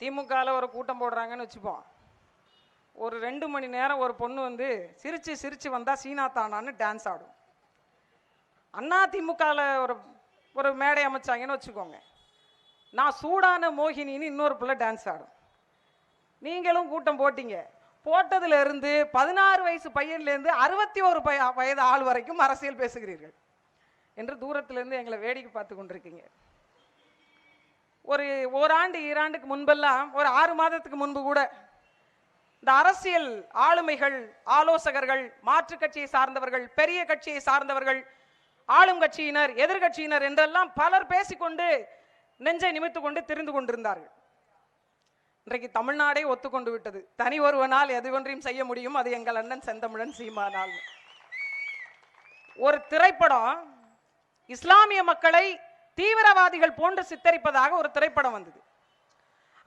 திமுகவில் ஒரு கூட்டம் போடுறாங்கன்னு வச்சுப்போம். ஒரு ரெண்டு மணி நேரம் ஒரு பொண்ணு வந்து சிரித்து சிரித்து வந்தால் சீனா தானான்னு டான்ஸ் ஆடும். அண்ணா திமுகவில் ஒரு ஒரு மேடை அமைச்சாங்கன்னு வச்சுக்கோங்க. நான் சூடான மோகினின்னு இன்னொரு பிள்ளை டான்ஸ் ஆடும். நீங்களும் கூட்டம் போட்டீங்க. போட்டதுலேருந்து பதினாறு வயசு பையன்லேருந்து அறுபத்தி ஒரு பய வயது ஆள் வரைக்கும் அரசியல் பேசுகிறீர்கள். என்று தூரத்திலேருந்து எங்களை வேடிக்கை பார்த்து கொண்டிருக்கீங்க. ஒரு ஓராண்டு ஈராண்டுக்கு முன்பெல்லாம் ஒரு ஆறு மாதத்துக்கு முன்பு கூட இந்த அரசியல் ஆளுமைகள் ஆலோசகர்கள் மாற்றுக் கட்சியை சார்ந்தவர்கள் பெரிய கட்சியை சார்ந்தவர்கள் ஆளும் கட்சியினர் எதிர்கட்சியினர் என்றெல்லாம் பலர் பேசிக்கொண்டு நெஞ்சை நிமித்து கொண்டு திரிந்து கொண்டிருந்தார்கள். இன்றைக்கு தமிழ்நாடே ஒத்துக்கொண்டு விட்டது. தனி ஒருவனால் எது ஒன்றையும் செய்ய முடியும்? அது எங்கள் அண்ணன் செந்தமிழன் சீமானால். ஒரு திரைப்படம் இஸ்லாமிய மக்களை தீவிரவாதிகள் போன்று சித்தரிப்பதாக ஒரு திரைப்படம் வந்தது.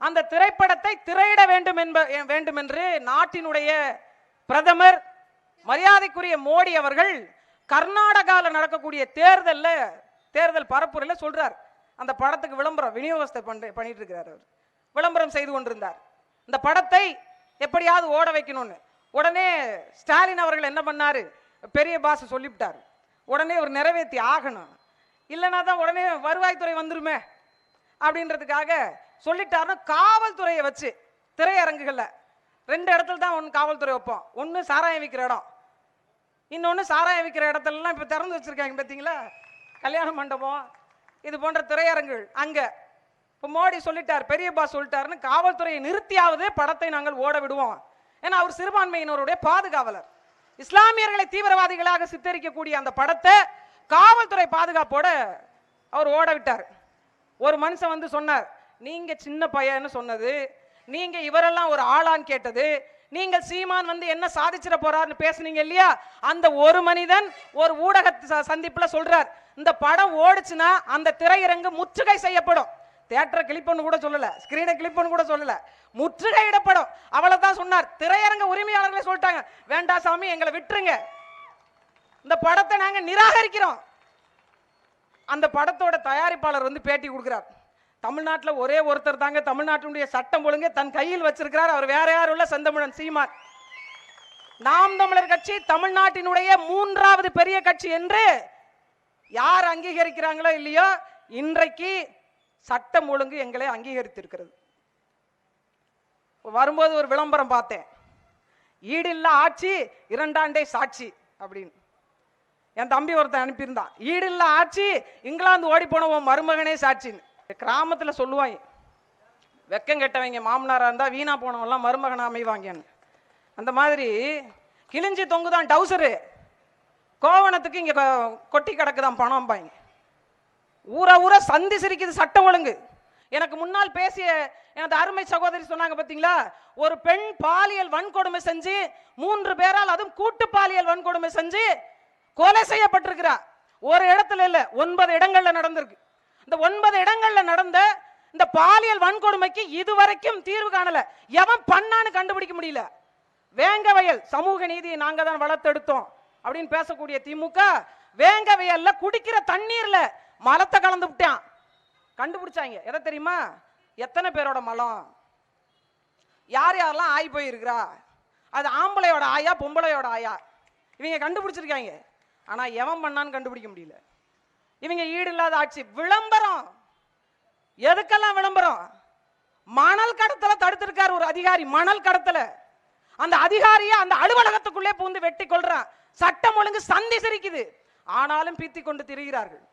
அந்த திரைப்படத்தை திரையிட வேண்டும் என்ப வேண்டும் என்று நாட்டினுடைய பிரதமர் மரியாதைக்குரிய மோடி அவர்கள் கர்நாடகாவில் நடக்கக்கூடிய தேர்தலில் தேர்தல் பரப்புரையில் சொல்றார். அந்த படத்துக்கு விளம்பரம் விநியோகஸ்தை பண்ற பண்ணிட்டு இருக்கிறார் அவர். விளம்பரம் செய்து கொண்டிருந்தார். இந்த படத்தை எப்படியாவது ஓட வைக்கணும்னு. உடனே ஸ்டாலின் அவர்கள் என்ன பண்ணாரு? பெரிய பாஸ் சொல்லிவிட்டார். உடனே ஒரு நிறைவேற்றி ஆகணும். இல்லைன்னா தான் உடனே வருவாய்த்துறை வந்துருமே அப்படின்றதுக்காக சொல்லிட்டாருன்னா காவல்துறையை வச்சு திரையரங்குகளில் ரெண்டு இடத்துல தான் ஒன்று காவல்துறை வைப்போம். ஒன்று சாராயம் விற்கிற இடம். இன்னொன்று சாராயம் விற்கிற இடத்துலலாம் இப்போ திறந்து வச்சுருக்காங்க பார்த்தீங்களா கல்யாண மண்டபம் இது போன்ற திரையரங்குகள். அங்கே இப்போ மோடி சொல்லிட்டார் பெரியப்பா சொல்லிட்டாருன்னு காவல்துறையை நிறுத்தியாவது படத்தை நாங்கள் ஓட விடுவோம். ஏன்னா அவர் சிறுபான்மையினருடைய பாதுகாவலர். இஸ்லாமியர்களை தீவிரவாதிகளாக சித்தரிக்கக்கூடிய அந்த படத்தை காவல்துறை பாதுகாப்போட அவர் ஓட விட்டார். ஒரு மனுஷன் வந்து சொன்னார் நீங்க சின்ன பையன்னு சொன்னது நீங்க இவரெல்லாம் ஒரு ஆளான்னு கேட்டது நீங்கள் சீமான் வந்து என்ன சாதிச்சிட போறாருன்னு பேசுனீங்க இல்லையா? அந்த ஒரு மனிதன் ஒரு ஊடக ச- சந்திப்புல சொல்றார் இந்த படம் ஓடுச்சுன்னா அந்த திரையரங்கு முற்றுகை செய்யப்படும். தேட்டரை கிளிப்புன்னு கூட சொல்லல ஸ்கிரீனை கிளிப்புன்னு கூட சொல்லல முற்றுகையிடப்படும். அவளை தான் சொன்னார் திரையரங்க உரிமையாளர்களே சொல்லிட்டாங்க வேண்டாம் சாமி எங்களை விட்டுருங்க. இந்த படத்தை நாங்க நிராகரிக்கிறோம். அந்த படத்தோட தயாரிப்பாளர் வந்து பேட்டி கொடுக்கிறார். தமிழ்நாட்டில் ஒரே ஒருத்தர் தாங்க. தமிழ்நாட்டினுடைய சட்டம் ஒழுங்கு தன் கையில் வச்சிருக்கிறார். அவர் வேற யாரும் இல்ல செந்தமிழன் சீமான். நாம் தமிழர் கட்சி தமிழ்நாட்டினுடைய மூன்றாவது பெரிய கட்சி என்று யார் அங்கீகரிக்கிறாங்களோ இல்லையோ இன்றைக்கு சட்டம் ஒழுங்கு எங்களை அங்கீகரித்திருக்கிறது. வரும்போது ஒரு விளம்பரம் பார்த்தேன். ஈடில்லா ஆட்சி இரண்டாண்டே சாட்சி அப்படின்னு. என் தம்பி ஒருத்தன் அனுப்பியிருந்தான். ஈடில்லா ஆட்சி இங்கிலாந்து ஓடி போனவன் மருமகனே சாட்சின்னு. கிராமத்தில் சொல்லுவாங்க வெக்கம் கெட்டவங்க மாமனாராக இருந்தால் வீணாக போனவெல்லாம் மருமகனா அமைவாங்கன்னு. அந்த மாதிரி கிழிஞ்சி தொங்குதான் டவுசரு. கோவணத்துக்கு இங்கே கொட்டி கிடக்குதான் பணம் பாங்க ஊர ஊர சந்தி சிரிக்குது சட்டம் ஒழுங்கு. எனக்கு முன்னால் பேசிய எனது அருமை சகோதரி சொன்னாங்க பார்த்தீங்களா ஒரு பெண் பாலியல் வன்கொடுமை செஞ்சு மூன்று பேரால் அதுவும் கூட்டு பாலியல் வன்கொடுமை செஞ்சு கொலை செய்யப்பட்டிருக்கிறா ஒரு இடத்துல இல்ல ஒன்பது இடங்கள்ல நடந்திருக்கு. இந்த ஒன்பது இடங்கள்ல நடந்த இந்த பாலியல் வன்கொடுமைக்கு இதுவரைக்கும் தீர்வு காணல. எவன் பண்ணான்னு கண்டுபிடிக்க முடியல. வேங்கவயல் சமூக நீதியை நாங்க தான் வளர்த்தெடுத்தோம் அப்படின்னு பேசக்கூடிய திமுக வேங்கவயல்ல குடிக்கிற தண்ணீர்ல மலத்தை கலந்து விட்டான். கண்டுபிடிச்சாங்க. எதை தெரியுமா? எத்தனை பேரோட மலம்? யார் யாரெல்லாம் ஆய் போயிருக்கிறா? அது ஆம்பளையோட ஆயா பொம்பளையோட ஆயா? இவங்க கண்டுபிடிச்சிருக்காங்க. ஆனா எவன் பண்ணான்னு கண்டுபிடிக்க முடியல. இவங்க ஈடு இல்லாத ஆட்சி. விளம்பரம். எதுக்கெல்லாம் விளம்பரம்? மணல் கடத்தல தடுத்திருக்காரு ஒரு அதிகாரி மணல் கடத்தல. அந்த அதிகாரியை அந்த அலுவலகத்துக்குள்ளே பூந்து வெட்டி கொள்றான் சட்டம் ஒழுங்கு சந்தி சிரிக்குது. ஆனாலும் பீத்தி கொண்டு திரிகிறார்கள்.